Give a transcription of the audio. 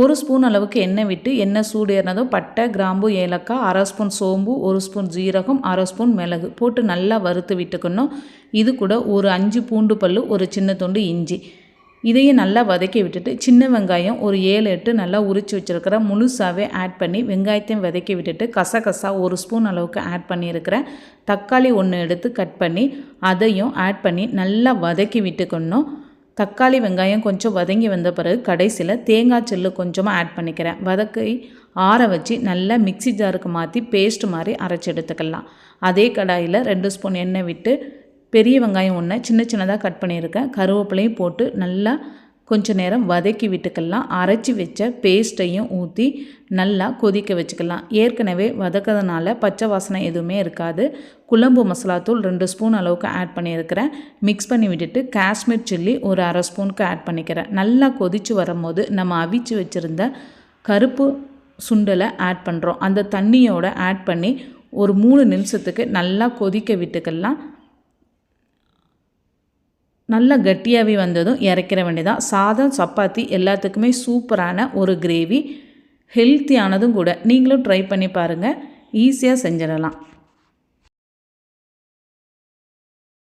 ஒரு ஸ்பூன் அளவுக்கு எண்ணெய் விட்டு எண்ணெய் சூடு ஏறினதும் பட்டை கிராம்பு ஏலக்காய் அரை ஸ்பூன் சோம்பு ஒரு ஸ்பூன் ஜீரகம் அரை ஸ்பூன் மிளகு போட்டு நல்லா வறுத்து விட்டுக்கணும். இது கூட ஒரு அஞ்சு பூண்டு பல் ஒரு சின்ன துண்டு இஞ்சி. இதையும் நல்லா வதக்கி விட்டுட்டு சின்ன வெங்காயம் ஒரு ஏழு எட்டு நல்லா உரித்து வச்சுருக்கிற முழுசாகவே ஆட் பண்ணி வெங்காயத்தையும் வதக்கி விட்டுட்டு கசகசா ஒரு ஸ்பூன் அளவுக்கு ஆட் பண்ணியிருக்கிறேன். தக்காளி ஒன்று எடுத்து கட் பண்ணி அதையும் ஆட் பண்ணி நல்லா வதக்கி விட்டுக்கணும். தக்காளி வெங்காயம் கொஞ்சம் வதங்கி வந்த பிறகு கடைசியில் தேங்காய் சில்லு கொஞ்சமாக ஆட் பண்ணிக்கிறேன். வதக்கி ஆற வச்சு நல்லா மிக்சி ஜாருக்கு மாற்றி பேஸ்ட் மாதிரி அரைச்சி எடுத்துக்கலாம். அதே கடாயில் ரெண்டு ஸ்பூன் எண்ணெய் விட்டு பெரிய வெங்காயம் ஒன்று சின்ன சின்னதாக கட் பண்ணியிருக்கேன். கருவேப்பிலையும் போட்டு நல்லா கொஞ்ச நேரம் வதக்கி விட்டுக்கலாம். அரைச்சி வச்ச பேஸ்ட்டையும் ஊற்றி நல்லா கொதிக்க வச்சுக்கலாம். ஏற்கனவே வதக்கிறதுனால பச்சை வாசனை எதுவுமே இருக்காது. குழம்பு மசாலாத்தூள் ரெண்டு ஸ்பூன் அளவுக்கு ஆட் பண்ணியிருக்கிறேன். மிக்ஸ் பண்ணி விட்டுட்டு காஷ்மீர் சில்லி ஒரு அரை ஸ்பூனுக்கு ஆட் பண்ணிக்கிறேன். நல்லா கொதித்து வரும்போது நம்ம அவிச்சு வச்சுருந்த கருப்பு சுண்டலை ஆட் பண்ணுறோம் அந்த தண்ணியோட ஆட் பண்ணி ஒரு மூணு நிமிஷத்துக்கு நல்லா கொதிக்க விட்டுக்கலாம். நல்லா கட்டியாகவே வந்ததும் இறக்கிற வேண்டியதான் சாதம் சப்பாத்தி எல்லாத்துக்குமே சூப்பரான ஒரு கிரேவி ஹெல்த்தியானதும் கூட. நீங்களும் ட்ரை பண்ணி பாருங்கள் ஈஸியாக செஞ்சிடலாம்.